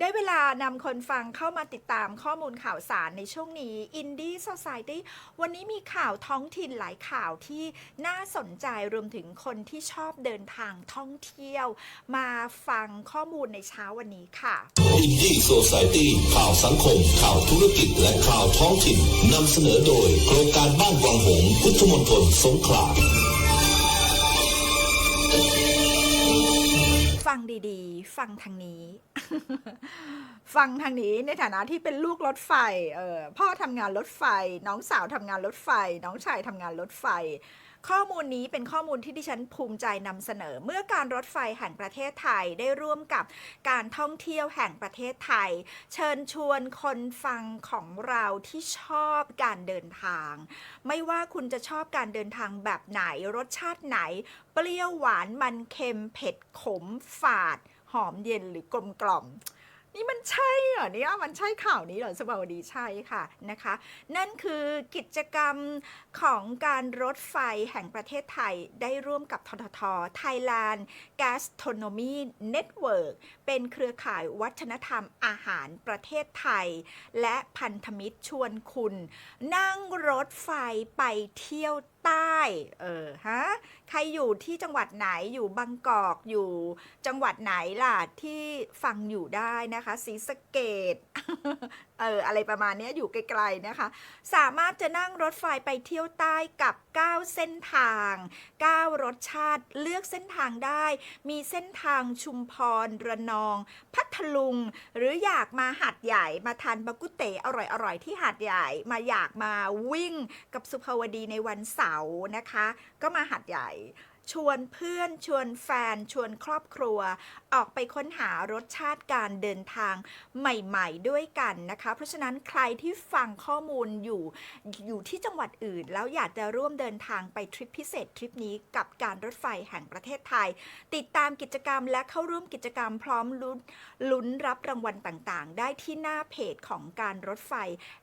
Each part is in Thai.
ได้เวลานำคนฟังเข้ามาติดตามข้อมูลข่าวสารในช่วงนี้ Indie Society วันนี้มีข่าวท้องถิ่นหลายข่าวที่น่าสนใจรวมถึงคนที่ชอบเดินทางท่องเที่ยว มาฟังข้อมูลในเช้าวันนี้ค่ะอินดี้โซซายตี้ข่าวสังคม ข่าวธุรกิจ และข่าวท้องถิ่นนำเสนอโดยโครงการบ้านวังหงส์พุทธมณฑลสงขลาฟังดีๆ ฟังทางนี้ ฟังทางนี้ในฐานะที่เป็นลูกรถไฟเออพ่อทำงานรถไฟ น้องสาวทำงานรถไฟ น้องชายทำงานรถไฟ ข้อมูลนี้เป็นข้อมูลที่ดิฉันภูมิใจนำเสนอ เมื่อการรถไฟแห่งประเทศไทยได้ร่วมกับการท่องเที่ยวแห่งประเทศไทย เชิญชวนคนฟังของเราที่ชอบการเดินทาง ไม่ว่าคุณจะชอบการเดินทางแบบไหนรสชาติไหน เปรี้ยวหวานมันเค็มเผ็ดขมฝาด หอมเย็นหรือกลมกล่อมนี่มันใช่เหรอเนี่ยมันใช่ข่าวนี้เหรอสบาวดีใช่ค่ะนะคะ นั่นคือกิจกรรมของการรถไฟแห่งประเทศไทยได้ร่วมกับททท Thailand Gastronomy Network เป็นเครือข่ายวัฒนธรรมอาหารประเทศไทย และพันธมิตรชวนคุณ นั่งรถไฟไปเที่ยว ใต้เออฮะใครอยู่ที่จังหวัดไหนอยู่บางกอกอยู่จังหวัดไหนล่ะที่ฟังอยู่ได้นะคะศรีสะเกดเอออะไรประมาณนี้อยู่ไกลๆนะคะ สามารถจะนั่งรถไฟไปเที่ยวใต้กับ 9 เส้นทาง 9 รสชาติเลือกเส้นทางได้ มีเส้นทางชุมพร ระนอง พัทลุง หรืออยากมาหาดใหญ่มาทานบากุเตอร่อยๆ ที่หาดใหญ่มาอยากมาวิ่งกับสุภาวดีในวันเสาร์นะคะ ก็มาหาดใหญ่ ชวนเพื่อน ชวนแฟน ชวนครอบครัว ออกไปค้นหารสชาติการเดินทางใหม่ๆด้วยกันนะคะ เพราะฉะนั้นใครที่ฟังข้อมูลอยู่อยู่ที่จังหวัดอื่น แล้วอยากจะร่วมเดินทางไปทริปพิเศษทริปนี้กับการรถไฟแห่งประเทศไทย ติดตามกิจกรรมและเข้าร่วมกิจกรรมพร้อมลุ้นลุ้นรับรางวัลต่างๆ ได้ที่หน้าเพจของการรถไฟ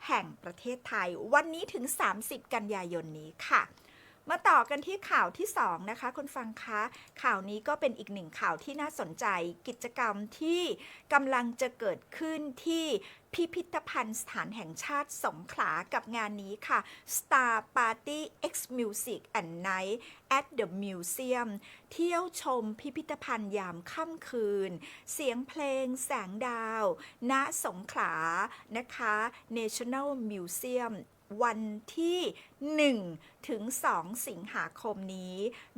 แห่งประเทศไทย วันนี้ถึง 30 กันยายนนี้ค่ะ มาต่อกันที่ข่าวที่ 2 นะคะคุณฟังคะข่าวนี้ก็เป็นอีกหนึ่งข่าวที่น่าสนใจกิจกรรมที่กำลังจะเกิดขึ้นที่ พิพิธภัณฑ์สถานแห่งชาติสงขลากับงานนี้ค่ะ Star Party X Music and Night at the Museum เที่ยวชมพิพิธภัณฑ์ยามค่ำคืน เสียงเพลงแสงดาว ณ สงขลา นะคะ National Museum วันที่ 1 ถึง 2 สิงหาคมนี้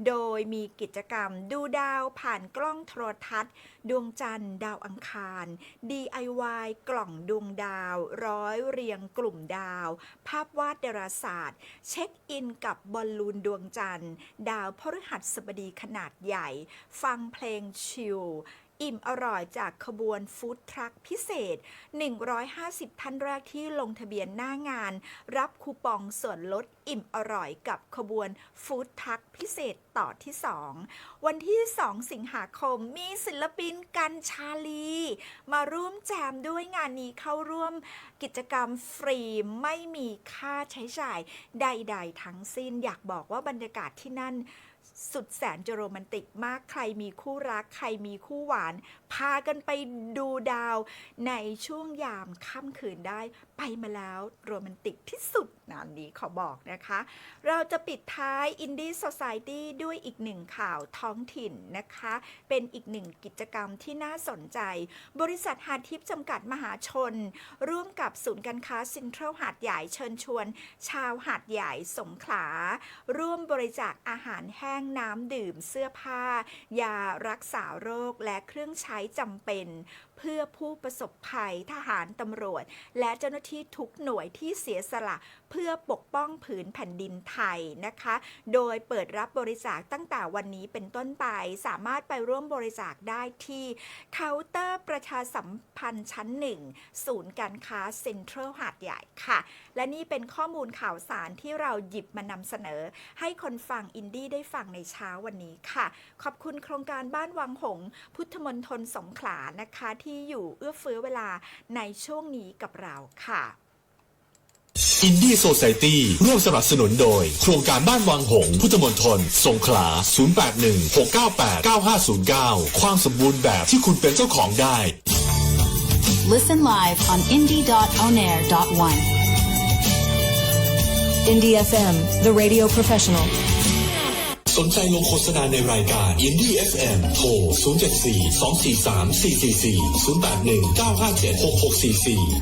โดยมีกิจกรรมดูดาวผ่านกล้องโทรทัศน์ ดวงจันทร์ดาวอังคาร DIY กล่องดวงดาว ร้อยเรียงกลุ่มดาว ภาพวาดดาราศาสตร์ เช็คอินกับบอลลูนดวงจันทร์ ดาวพฤหัสบดีขนาดใหญ่ ฟังเพลงชิล อิ่มอร่อยจากขบวนฟู้ดทรัคพิเศษ 150 ท่านแรกที่ลงทะเบียนหน้างาน รับคูปองส่วนลดอิ่มอร่อยกับขบวนฟู้ดทรัคพิเศษต่อที่ 2 วันที่ 2 สิงหาคมมีศิลปินกันชาลี มาร่วมแจมด้วยงานนี้เข้าร่วมกิจกรรมฟรีไม่มีค่าใช้จ่ายใด ๆ ทั้งสิ้นอยากบอกว่าบรรยากาศที่นั่น สุดแสนจะโรแมนติกมากใครมีคู่รัก ใครมีคู่หวาน พากันไปดูดาวในช่วงยามค่ำคืนได้ ไปมาแล้วโรแมนติกที่สุดนานนี้ขอบอกนะคะ เราจะปิดท้าย Indie Society ด้วยอีกหนึ่งข่าวท้องถิ่นนะคะ เป็นอีกหนึ่งกิจกรรมที่น่าสนใจ บริษัทหาดทิพย์จำกัดมหาชน ร่วมกับศูนย์การค้าซินทรัลหาดใหญ่เชิญชวน ชาวหาดใหญ่สงขลาร่วม ริจาคอาหารแห้งน้ำดื่มเสื้อผ้า ยารักษาโรคและเครื่องใช้จำเป็น เพื่อผู้ประสบภัยทหารตำรวจ และเจ้าหน้าที่ทุกหน่วยที่เสียสละเพื่อปกป้องผืนแผ่นดินไทยนะคะ โดยเปิดรับบริจาคตั้งแต่วันนี้เป็นต้นไป สามารถไปร่วมบริจาคได้ที่เคาน์เตอร์ประชาสัมพันธ์ชั้นหนึ่งศูนย์การค้าเซ็นทรัลหาดใหญ่ค่ะ และนี่เป็นข้อมูลข่าวสารที่เราหยิบมานำเสนอให้คนฟังอินดี้ได้ฟังในเช้าวันนี้ค่ะ ขอบคุณโครงการบ้านวังหงส์พุทธมณฑลสงขลานะคะ ที่อยู่เอื้อเฟื้อเวลาในช่วงนี้กับเราค่ะอินดี้โซซ i ตี้ร่วมสนับสนุนโดย โครงการบ้านวังหงส์พุทธมณฑลสงขลา 081 698 9509 ความสมบูรณ์แบบที่คุณเป็นเจ้าของได้ listen live on indie.onair.one. Indie FM, the radio professional. สนใจลงโฆษณาในรายการ Indie FM โทร 074 243 444 081 957 6644